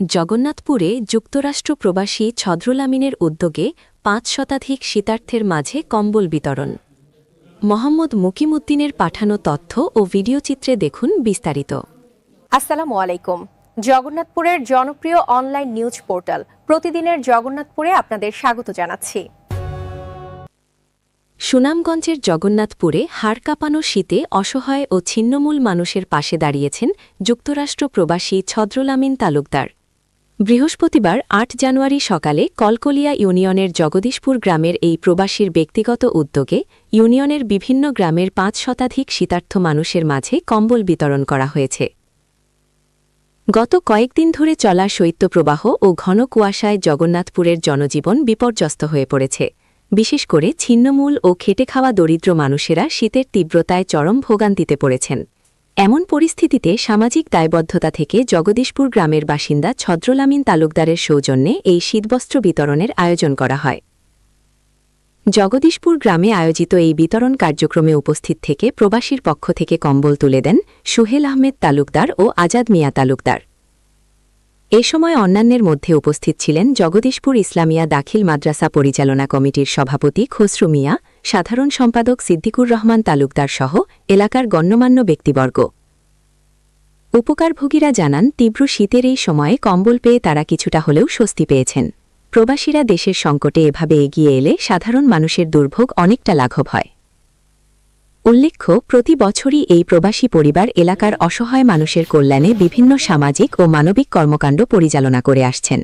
জগন্নাথপুরে যুক্তরাষ্ট্র প্রবাসী ছদ্রুল আমিনের উদ্যোগে পাঁচ শতাধিক শীতার্থের মাঝে কম্বল বিতরণ। মোহাম্মদ মুকিমুদ্দিনের পাঠানো তথ্য ও ভিডিওচিত্রে দেখুন বিস্তারিত। আসসালামু আলাইকুম। জগন্নাথপুরের জনপ্রিয় অনলাইন নিউজ পোর্টাল প্রতিদিনের জগন্নাথপুরে আপনাদের স্বাগত জানাচ্ছি। সুনামগঞ্জের জগন্নাথপুরে হাড় কাঁপানো শীতে অসহায় ও ছিন্নমূল মানুষের পাশে দাঁড়িয়েছেন যুক্তরাষ্ট্র প্রবাসী ছদ্রুল আমিন তালুকদার। বৃহস্পতিবার, আট জানুয়ারি সকালে কলকলিয়া ইউনিয়নের জগদীশপুর গ্রামের এই প্রবাসীর ব্যক্তিগত উদ্যোগে ইউনিয়নের বিভিন্ন গ্রামের পাঁচ শতাধিক শীতার্থ মানুষের মাঝে কম্বল বিতরণ করা হয়েছে। গত কয়েকদিন ধরে চলা শৈত্যপ্রবাহ ও ঘন কুয়াশায় জগন্নাথপুরের জনজীবন বিপর্যস্ত হয়ে পড়েছে। বিশেষ করে ছিন্নমূল ও খেটে খাওয়া দরিদ্র মানুষেরা শীতের তীব্রতায় চরম ভোগান্তিতে পড়েছেন। এমন পরিস্থিতিতে সামাজিক দায়বদ্ধতা থেকে জগদীশপুর গ্রামের বাসিন্দা ছদ্রলামিন তালুকদারের সৌজন্যে এই শীতবস্ত্র বিতরণের আয়োজন করা হয়। জগদীশপুর গ্রামে আয়োজিত এই বিতরণ কার্যক্রমে উপস্থিত থেকে প্রবাসীর পক্ষ থেকে কম্বল তুলে দেন সুহেল আহমেদ তালুকদার ও আজাদ মিয়া তালুকদার। এ সময় অন্যান্যের মধ্যে উপস্থিত ছিলেন জগদীশপুর ইসলামিয়া দাখিল মাদ্রাসা পরিচালনা কমিটির সভাপতি খসরু মিয়া, সাধারণ সম্পাদক সিদ্দিকুর রহমান তালুকদার সহ এলাকার গণ্যমান্য ব্যক্তিবর্গ। উপকারভোগীরা জানান, তীব্র শীতের এই সময়ে কম্বল পেয়ে তারা কিছুটা হলেও স্বস্তি পেয়েছেন। প্রবাসীরা দেশের সংকটে এভাবে এগিয়ে এলে সাধারণ মানুষের দুর্ভোগ অনেকটা লাঘব হয়। উল্লেখ্য, প্রতি বছরই এই প্রবাসী পরিবার এলাকার অসহায় মানুষের কল্যাণে বিভিন্ন সামাজিক ও মানবিক কর্মকাণ্ড পরিচালনা করে আসছেন।